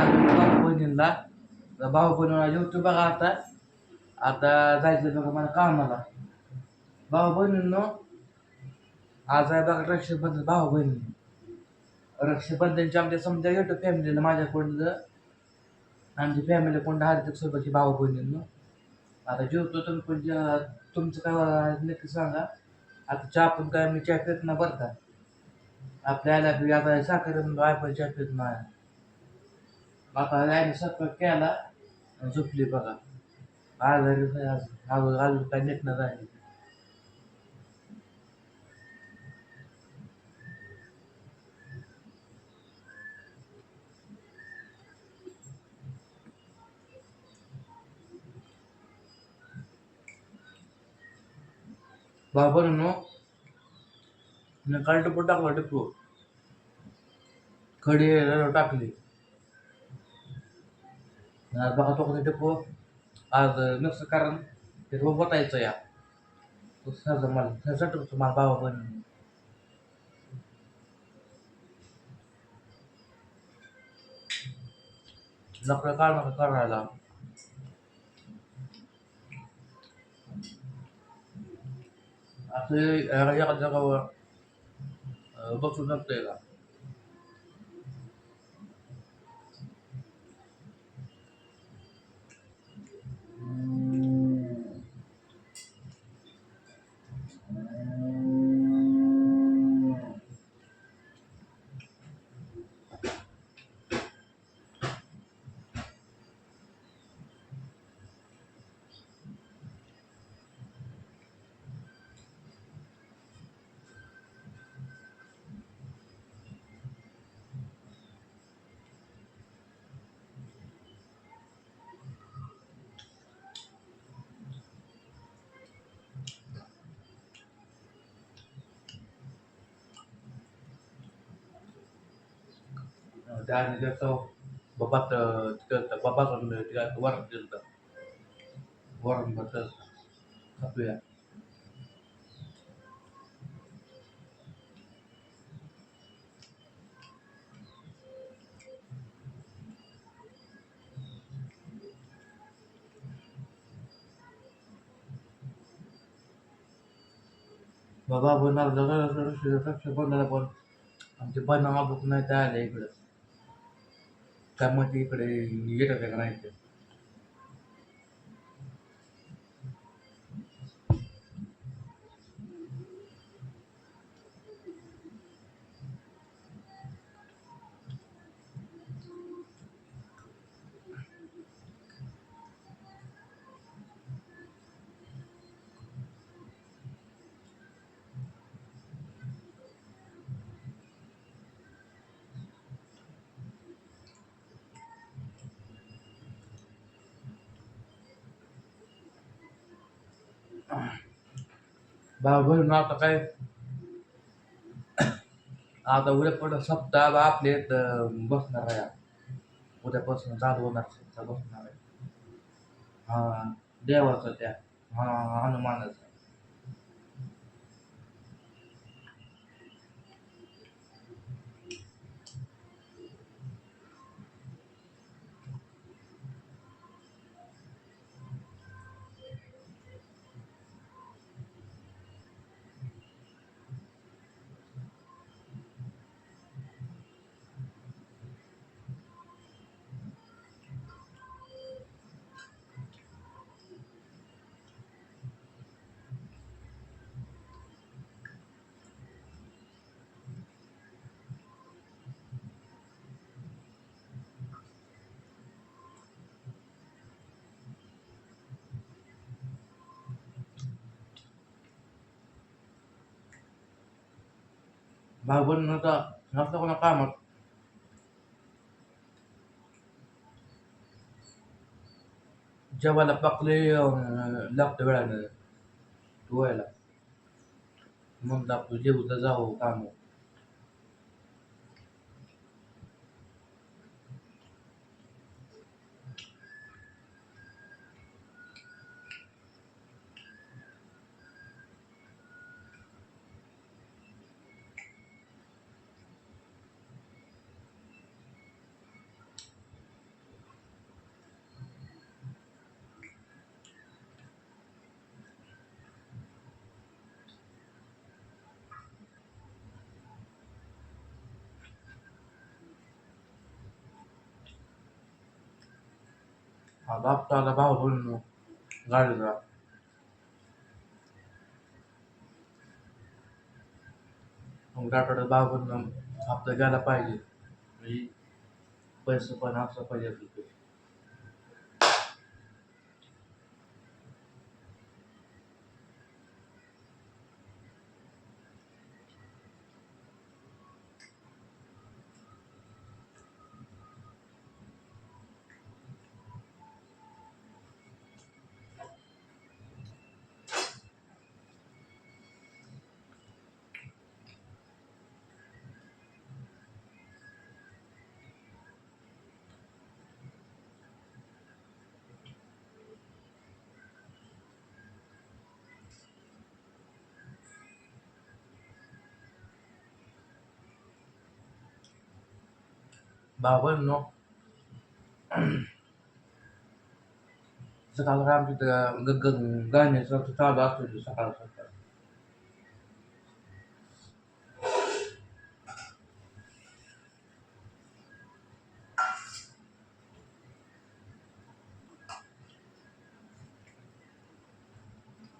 आणि भाऊ बहिणींना तर भाऊ बहिणीला जेवतो बघा आता आता जायचं बघा मला कामाला. भाऊ बहिणींनो आज आहे बघा रक्षाबंधन भाऊ बहिणी रक्षाबंधनच्या आमच्या समजा येतो फॅमिलीला माझ्याकडून आमची फॅमिली कोण हार्दिक सोबतची भाऊ बहिणींनो आता जेवतो तुम्ही पण जे- तुमचं काय नक्की सांगा. आता चहा पण काय मी चहा पित ना बरं का. आपल्या आल्या आता साखर आय पण चहा पित नाही. आता आईने स्वयंपाक केला आणि झोपली बघा. आजारी नाही अजून. अजून काय नीट आहे राहिली. बाबर नो काल टप्पू टाकला टप्पू खडी टाकली. आज बघा तो कसं आज नक्स कारण ते रोग बतायचं या तो सहज मला सहज मला बाबा पण नकळं काढ नका करायला असं एका जागावर अं, बसू शकतोय का त्याने त्याचं on तिथं बाबाचं dia tu दिलं वरण satu ya बाबा बनणार जगा बनणार पण आमचे बनवा बुक नाही त्या आल्या इकडं त्यामध्ये इकडे येतात का नाही ते भाऊ ना आता काय? आता उद्या पण सप्ताह आपले इथं बसणार आहे. उद्यापासून चालू होणार सप्ताह बसणार आहे. हा देवाचं त्या. हा हनुमानाचं. भाऊ बहीण नव्हता नसतं कोणा कामात जेवायला पाकले लागतं वेळानं धुवायला मग आपलं जेवतं जावं काम हा बाप आला मग आठवड्यात भाव बनून हप्ता घ्यायला पाहिजे पैसे पण असं पाहिजे bah ouais, non. Sakal Ram kita gagaganya sa total bato sa Sakal Sakal.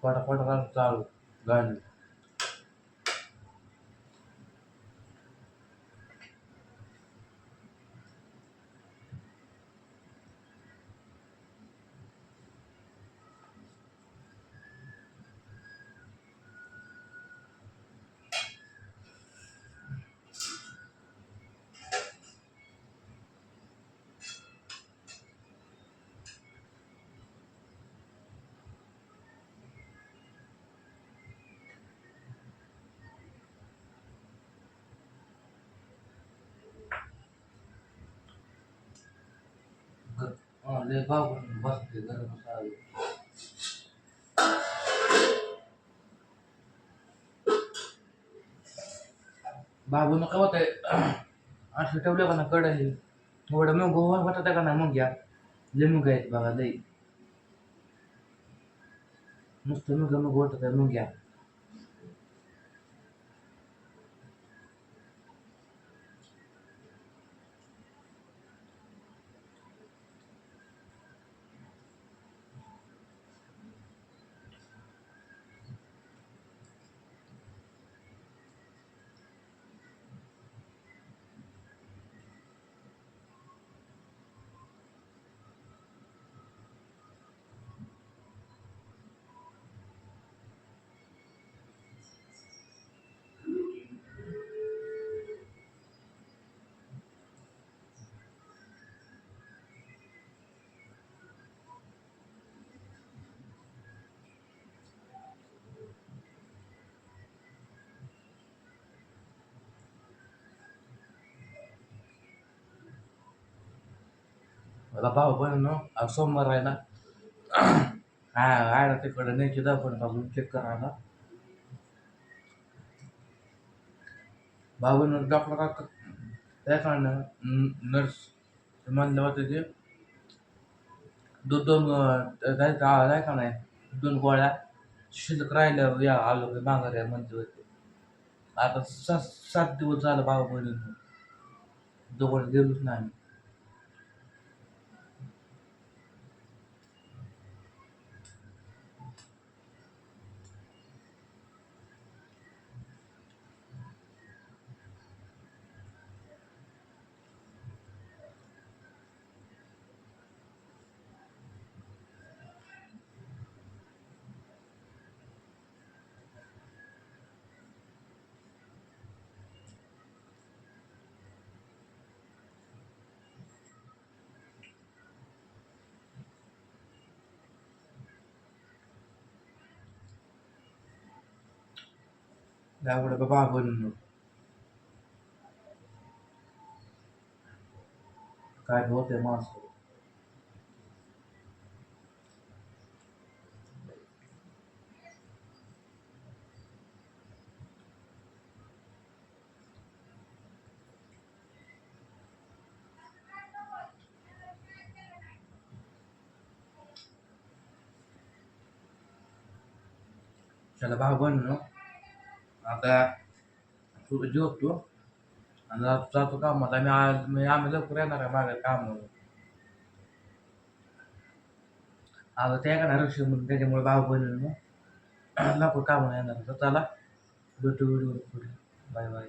Pada-pada kan selalu ganjil. लय भाव बनून बसते गरम चालू बाबू का होत. असं ठेवलं का ना कडकडे एवढं मग गोवा वाटत का ना मग घ्या लिंबू घ्यायचं बघा दही नुसतं मग मग होत मग घ्या मला भाऊ पण सोमवार राहिला ना. हा आहे ना न्यायची दाखवून बघून चेक करायला भाऊन डॉक्टर का काय नर्स म्हणलं होतं ते दोन दोन जायचं आहे का नाही दोन गोळ्या शिल्लक राहिल्यावर या आलो की माघार या म्हणते होते. आता सात सात दिवस झालं भाऊ बहिणी दोघं गेलोच नाही आम्ही. त्यामुळे बाबा बनून काय होते माणसं त्याला भाव बनलो आता तू जेवतो आणि जातो जातो कामाला मी आज मी आम्ही लवकर येणार आहे माझ्या काम आता त्या का म्हणून त्याच्यामुळे भाव बहिणींनो लवकर कामाला येणार तर चला भेटू व्हिडिओ पुढे. Bye bye